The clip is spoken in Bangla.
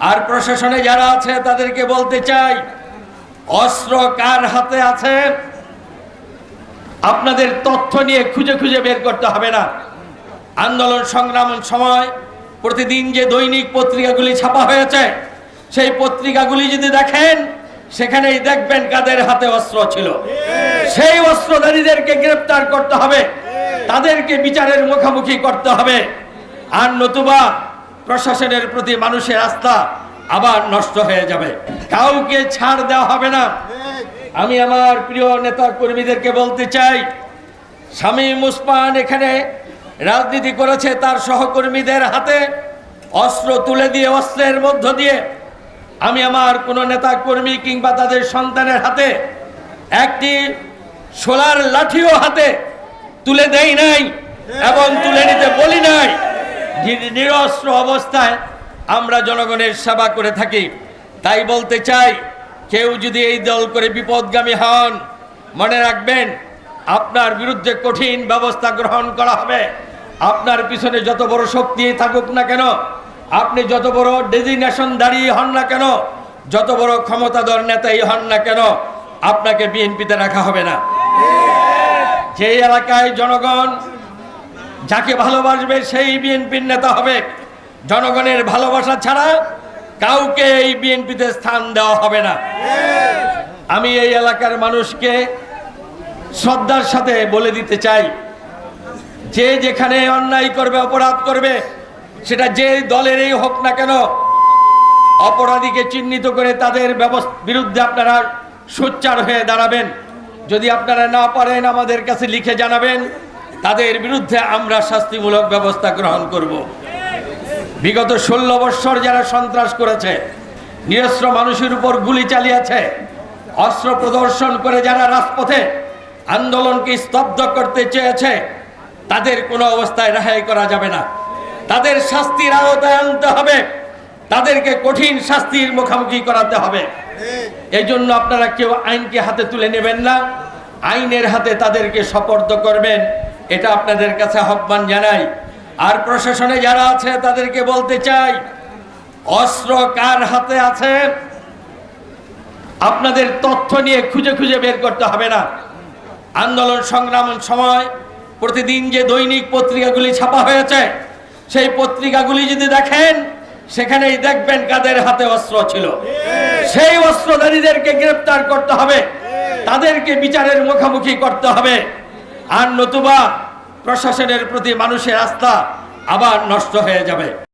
আর প্রশাসনে যারা আছে তাদেরকে বলতে চাই, অস্ত্র কার হাতে আছে? আপনাদের তথ্য নিয়ে খুঁজে খুঁজে বের করতে হবে না। আন্দোলন সংগ্রামের সময় প্রতিদিন যে দৈনিক পত্রিকাগুলি ছাপা হয়েছে, সেই পত্রিকাগুলি যদি দেখেন, সেখানেই দেখবেন কাদের হাতে অস্ত্র ছিল। সেই অস্ত্রধারীদেরকে গ্রেপ্তার করতে হবে। তাদেরকে বিচারের মুখোমুখি করতে হবে। আর নতুবা প্রশাসনের প্রতি মানুষের আস্থা আবার নষ্ট হয়ে যাবে। কাউকে ছাড় দেওয়া হবে না। আমি আমার প্রিয় নেতা কর্মীদেরকে বলতে চাই শামীম মুসমান এখানে রাজনীতি করেছে তার সহকর্মীদের হাতে, অস্ত্র তুলে দিয়ে, অস্ত্রের মধ্য দিয়ে। আমি আমার কোনো নেতা কর্মী কিংবা তাদের সন্তানের হাতে একটি সোলার লাঠিও হাতে তুলে দেই নাই এবং তুলে নিতে বলি নাই। নিরস্ত্র অবস্থায় আমরা জনগণের সেবা করে থাকি। তাই বলতে চাই, কেউ যদি এই দল করে বিপদগামী হন, মনে রাখবেন, আপনার বিরুদ্ধে কঠিন ব্যবস্থা গ্রহণ করা হবে। আপনার পিছনে যত বড় শক্তি থাকুক না কেন, আপনি যত বড় ডেজিগনেশন দাঁড়িয়ে হন না কেন, যত বড় ক্ষমতাধর নেতাই হন না কেন, আপনাকে বিএনপিতে রাখা হবে না। যে এলাকায় জনগণ যাকে ভালোবাসবে সেই বিএনপির নেতা হবে। জনগণের ভালোবাসা ছাড়া কাউকে এই বিএনপিতে স্থান দেওয়া হবে না। আমি এই এলাকার মানুষকে শ্রদ্ধার সাথে বলে দিতে চাই, যে যেখানে অন্যায় করবে, অপরাধ করবে, সেটা যে দলেরই হোক না কেন, অপরাধীকে চিহ্নিত করে তাদের বিরুদ্ধে আপনারা সোচ্চার হয়ে দাঁড়াবেন। যদি আপনারা না পারেন আমাদের কাছে লিখে জানাবেন। তাদের বিরুদ্ধে আমরা শাস্তিমূলক ব্যবস্থা গ্রহণ করব। বিগত ষোলো বৎসর যারা সন্ত্রাস করেছে, নিরস্ত্র মানুষের উপর গুলি চালিয়েছে, অস্ত্র প্রদর্শন করে যারা রাজপথে আন্দোলনকে স্তব্ধ করতে চেয়েছে, তাদের কোনো অবস্থায় রেহাই করা যাবে না। তাদের শাস্তির আওতায় আনতে হবে। তাদেরকে কঠিন শাস্তির মুখোমুখি করাতে হবে। এই জন্য আপনারা কেউ আইনকে হাতে তুলে নেবেন না। আইনের হাতে তাদেরকে সপর্দ করবেন। এটা আপনাদের কাছে আহ্বান জানাই। আর প্রশাসনে যারা আছে, তাদেরকে বলতে চাই, অস্ত্র কার হাতে আছে? আপনাদের তথ্য নিয়ে খুঁজে খুঁজে বের করতে হবে না। আন্দোলন সংগ্রামের সময় প্রতিদিন যে দৈনিক পত্রিকাগুলি ছাপা হয়েছে, সেই পত্রিকাগুলি যদি দেখেন, সেখানেই দেখবেন কাদের হাতে অস্ত্র ছিল। সেই অস্ত্রধারীদেরকে গ্রেপ্তার করতে হবে। তাদেরকে বিচারের মুখোমুখি করতে হবে। আর নতুবা প্রশাসনের প্রতি মানুষের আস্থা আবার নষ্ট হয়ে যাবে।